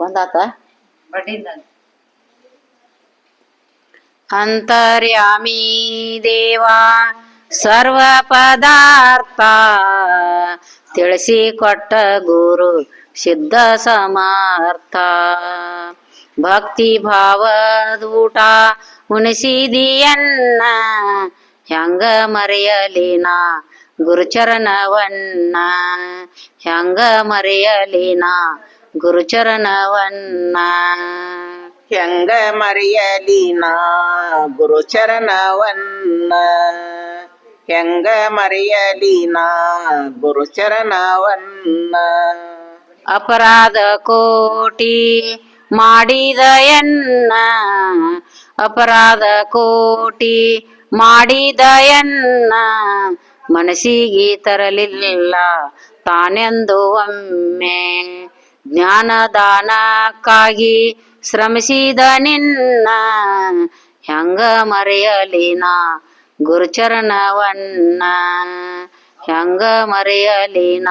ಬಂದಾತ? ಅಂತರ್ಯಾಮಿ ದೇವಾ ಸರ್ವ ಪದಾರ್ಥ ತಿಳಿಸಿ ಕೊಟ್ಟ ಗುರು ಸಿದ್ಧ ಸಮರ್ಥ. ಭಕ್ತಿ ಭಾವದೂಟ ಉಣಿಸಿದಿಯನ್ನ ಹೆಂಗ ಮರೆಯಲಿನ ಗುರುಚರಣವನ್ನ ಹೆಂಗ ಮರೆಯಲಿನ? ಗುರುಚರಣವನ್ನ ಹೆಂಗ ಮರೆಯಲಿ ನಾ ಗುರುಚರಣವನ್ನ ಹೆಂಗ ಮರೆಯಲಿ ನಾ ಗುರುಚರಣವನ್ನ ಅಪರಾಧ ಕೋಟಿ ಮಾಡಿದ ಎನ್ನ? ಅಪರಾಧ ಕೋಟಿ ಮಾಡಿದ ಎನ್ನ? ಮನಸ್ಸಿಗೆ ತರಲಿಲ್ಲ ತಾನೆಂದು ಒಮ್ಮೆ ಜ್ಞಾನದಾನಕ್ಕಾಗಿ ಶ್ರಮಿಸಿದ ನಿನ್ನ ಹೆಂಗ ಮರೆಯಲಿನ ಗುರುಚರಣವನ್ನ? ಹೆಂಗ ಮರೆಯಲಿನ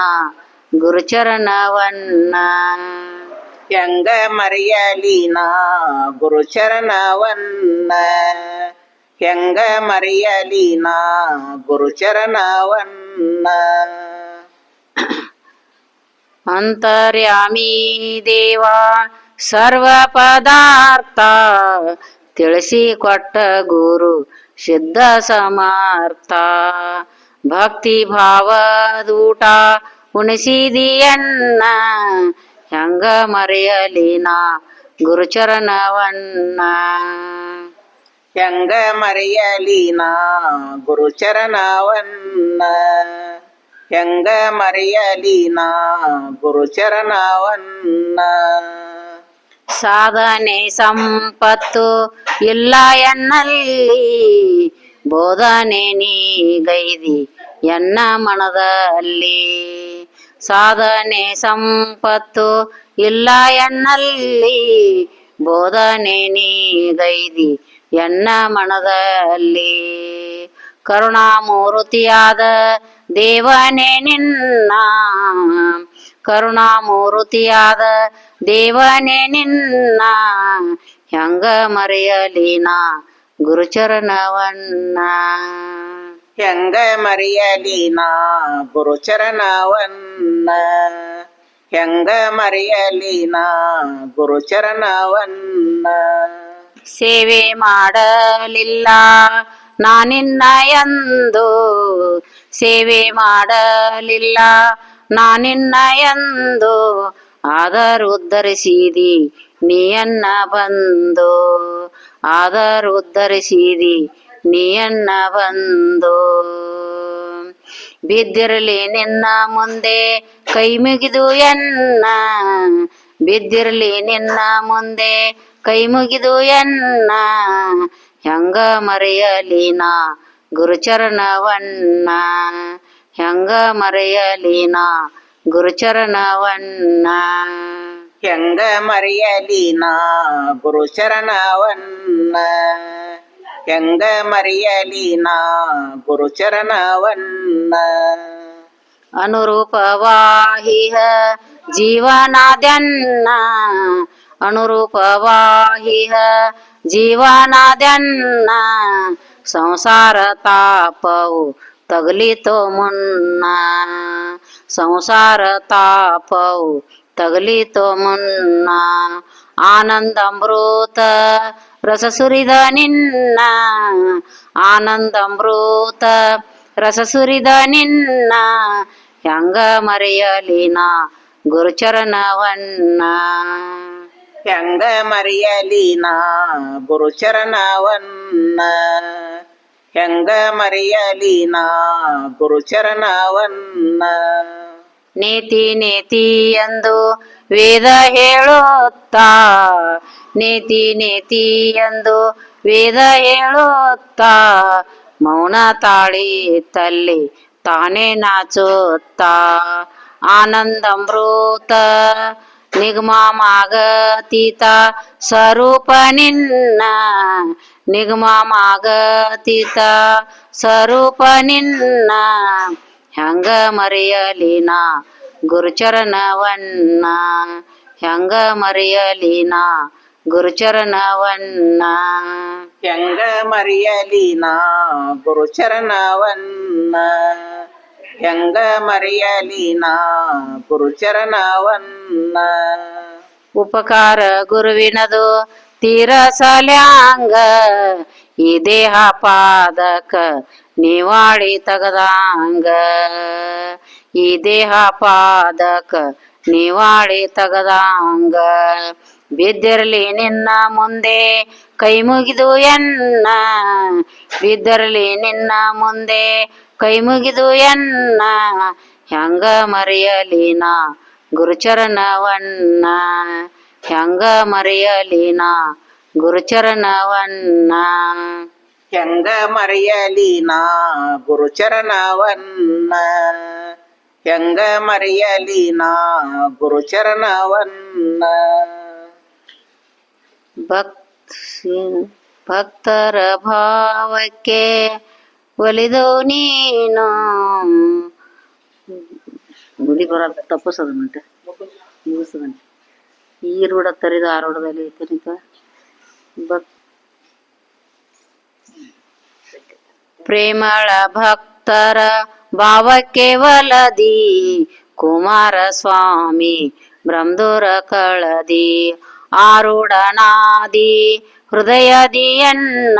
ಗುರುಚರಣವನ್ನ? ಹೆಂಗ ಮರೆಯಲಿನ ಗುರುಚರಣವನ್ನ? ಹೆಂಗ ಮರೆಯಲಿ ನಾ ಗುರುಚರಣವನ್ನ? ಅಂತರ್ಯಾಮಿ ದೇವಾ ಸರ್ವ ಪದಾರ್ಥ ತಿಳಿಸಿಕೊಟ್ಟ ಗುರು ಸಿದ್ಧ ಸಮರ್ಥ. ಭಕ್ತಿ ಭಾವದೂಟ ಉಣಿಸಿದಿಯನ್ನ, ಹೆಂಗ ಮರೆಯಲಿನ ಗುರುಚರಣವನ್ನ? ಹೆಂಗ ಮರೆಯಲಿ ನಾ ಗುರುಚರಣವನ್ನ? ಹೆಂಗ ಮರೆಯಲಿ ನಾ ಗುರುಚರಣವನ್ನ? ಸಾಧನೆ ಸಂಪತ್ತು ಇಲ್ಲ ಎನ್ನಲ್ಲಿ ಬೋಧನೆ ನೀಗೈದಿ ಎನ್ನ ಮನದಲ್ಲಿ? ಸಾಧನೆ ಸಂಪತ್ತು ಇಲ್ಲ ಎನ್ನಲ್ಲಿ ಬೋಧನೆ ನೀಗೈದಿ ಎನ್ನ ಮನದಲ್ಲಿ ಕರುಣಾಮೂರ್ತಿಯಾದ ದೇವನೇ ನಿನ್ನ. ಕರುಣಾಮೂರ್ತಿಯಾದ ದೇವನೇ ನಿನ್ನ. ಹೆಂಗ ಮರೆಯಲಿನ ಗುರುಚರಣವನ್ನ? ಹೆಂಗ ಮರಿಯಲೀನಾ ಗುರುಚರಣವನ್ನ? ಹೆಂಗ ಮರಿಯಲೀನಾ ಗುರುಚರಣವನ್ನ? ಸೇವೆ ಮಾಡಲಿಲ್ಲ. ನಾನಿನ್ನ ಎಂದು ಸೇವೆ ಮಾಡಲಿಲ್ಲ. ನಾನಿನ್ನ ಎಂದು ಆದರೂ ಉದ್ಧರಿಸಿದಿ, ನೀಯನ್ನ ಬಂದು. ಆದರೂ ಉದ್ಧರಿಸಿದಿ, ನೀಯನ್ನ ಬಂದು. ಬಿದ್ದಿರಲಿ ನಿನ್ನ ಮುಂದೆ ಕೈ ಮುಗಿದು ಎನ್ನ. ಬಿದ್ದಿರಲಿ ನಿನ್ನ ಮುಂದೆ ಕೈ ಮುಗಿದು ಎನ್ನ, ಹೆಂಗ ಮರೆಯಲೀನ ಗುರುಚರಣವನ್ನ? ಹೆಂಗ ಮರೆಯಲೀನ ಗುರುಚರಣವನ್ನ? ಹೆಂಗ ಮರೆಯಲಿ ನಾ ಗುರುಚರಣವನ್ನ? ಹೆಂಗ ಮರೆಯಲಿ ನಾ ಗುರುಚರಣವನ್ನ? ಅನುರೂಪವಾಹಿಹ ಜೀವನಾದ್ಯನ್ನ. ಅನುರೂಪವಾಹಿಹ ಜೀವನಾದ್ಯನ್ನ. ಸಂಸಾರ ತಾಪವು ತಗಲಿತೋ ಮುನ್ನ. ಸಂಸಾರ ತಾಪವು ತಗಲಿತೋ ಮುನ್ನ. ಆನಂದಮೃತ ರಸ ಸುರಿದ ನಿನ್ನ. ಆನಂದಮೃತ ರಸ ಸುರಿದ ನಿನ್ನ ಹೆಂಗ ಮರೆಯಲಿನ ಗುರುಚರಣವನ್ನ? ಹೆಂಗ ಮರೆಯಲಿನ ಗುರುಚರಣವನ್ನ? ಹೆಂಗ ಮರೆಯಲಿನ ಗುರುಚರಣವನ್ನ? ನೀತಿ ನೀತಿ ಎಂದು ವೇದ ಹೇಳುತ್ತಾ. ನೀತಿ ನೀತಿ ಎಂದು ವೇದ ಹೇಳುತ್ತಾ. ಮೌನ ತಾಳಿ ತಲ್ಲಿ ತಾನೇ ನಾಚುತ್ತಾ. ಆನಂದಮೃತ ನಿಗಮಾಗತೀತ ಸ್ವರೂಪ ನಿನ್ನ ನಿಗಮಾಗತೀತ ಸ್ವರೂಪ ನಿನ್ನ ಹೆಂಗ ಮರೆಯಲಿನ ಗುರುಚರಣವನ್ನ. ಹೆಂಗ ಮರೆಯಲಿನ ಗುರುಚರಣವನ್ನ. ಹೆಂಗ ಮರೆಯಲಿನ ಗುರುಚರಣವನ್ನ. ಹೆಂಗ ಮರೆಯಲಿನ ಗುರುಚರಣವನ್ನ. ಉಪಕಾರ ಗುರುವಿನದು ತೀರಸಲ್ಯಾಂಗ ಈ ದೇಹ ಪಾದಕ ನಿವಾಳಿ ತಗದಾಂಗ. ಈ ದೇಹ ಪಾದಕ ನಿವಾಳಿ ತಗದಂಗ. ಬಿದ್ದಿರಲಿ ನಿನ್ನ ಮುಂದೆ ಕೈ ಮುಗಿದು ಎನ್ನ. ಬಿದ್ದಿರಲಿ ನಿನ್ನ ಮುಂದೆ ಕೈ ಮುಗಿದು ಎನ್ನ. ಹೆಂಗ ಮರೆಯಲಿನ ಗುರುಚರಣವನ್ನ. ಹೆಂಗ ಮರೆಯಲಿನ ಗುರುಚರಣವನ್ನ. ಹೆಂಗ ಮರೆಯಲಿನ ಗುರುಚರಣವನ್ನ. ಹೆಂಗ ಮರೆಯಲಿನ ಗುರುಚರಣವನ್ನ. ಭಕ್ತ ಭಕ್ತರ ಭಾವಕ್ಕೆ ಒಲಿದು ನೀನು. ನುಡಿ ಬರಲ್ಲ ತಪ್ಪಿಸೋದು ಮಂಟ ಮುಗಿಸದಂತೆ ಈ ರೂಢ ತರಿದ ಆ ರೂಢದಲ್ಲಿ ಭಕ್ ಪ್ರೇಮಳ ಭಕ್ತರ ಭಾವಕ್ಕೆ ಒಲದಿ. ಕುಮಾರ ಸ್ವಾಮಿ ಬ್ರಹ್ಮದೂರ ಕಳದಿ. ಆರುಡನಾದಿ ಹೃದಯದಿಯನ್ನ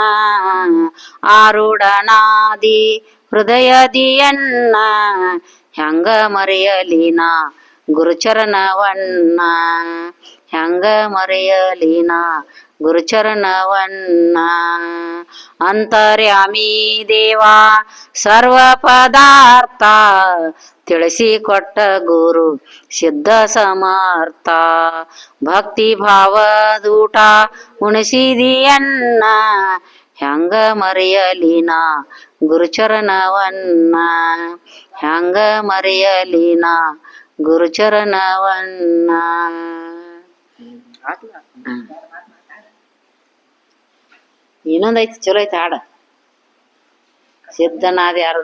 ಆರುಡನಾದಿ ಹೃದಯದಿಯನ್ನ ಹೆಂಗ ಮರೆಯಲಿನ ಗುರುಚರಣವನ್ನ ಹೆಂಗ ಮರೆಯಲಿನ ಗುರುಚರಣವನ್ನ ಅಂತರ್ಯಾಮಿ ದೇವ ಸರ್ವ ಪದಾರ್ಥ ತಿಳಿಸಿಕೊಟ್ಟ ಗುರು, ಸಿದ್ಧ ಸಮರ್ಥ, ಭಕ್ತಿ ಭಾವದೂಟ ಉಣಿಸಿದಿಯನ್ನ ಹೆಂಗ ಮರೆಯಲಿನ ಗುರುಚರಣವನ್ನ ಹೆಂಗ ಮರೆಯಲಿನ ಗುರುಚರಣವನ್ನ. ಇನ್ನೊಂದೈತಿ, ಚಲೋ ಐತಿ ಹಾಡ. ಸಿದ್ಧನಾದ ಯಾರು